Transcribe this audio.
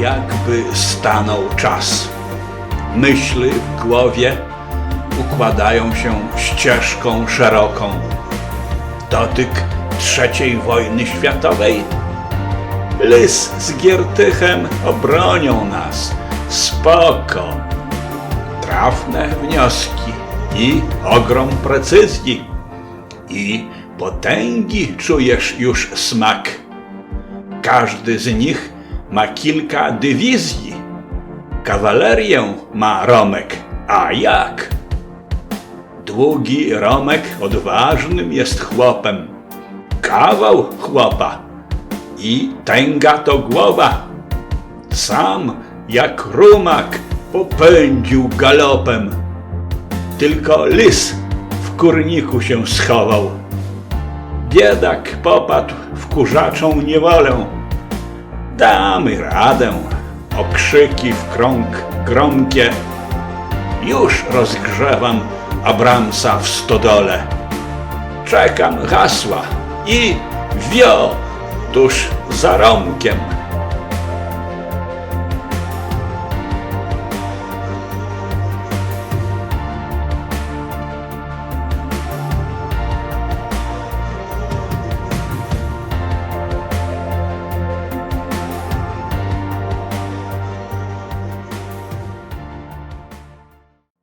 jakby stanął czas. Myśli w głowie układają się ścieżką szeroką. Dotyk trzeciej wojny światowej. Lys z Giertychem obronią nas. Spoko. Trafne wnioski i ogrom precyzji. I potęgi czujesz już smak. Każdy z nich ma kilka dywizji. Kawalerię ma Romek, a jak? Długi Romek odważnym jest chłopem. Kawał chłopa i tęga to głowa. Sam jak rumak popędził galopem. Tylko lis w kurniku się schował. Biedak popadł w kurzaczą niewolę. Damy radę, okrzyki w krąg gromkie. Już rozgrzewam Abramsa w stodole. Czekam hasła i wio tuż za romkiem.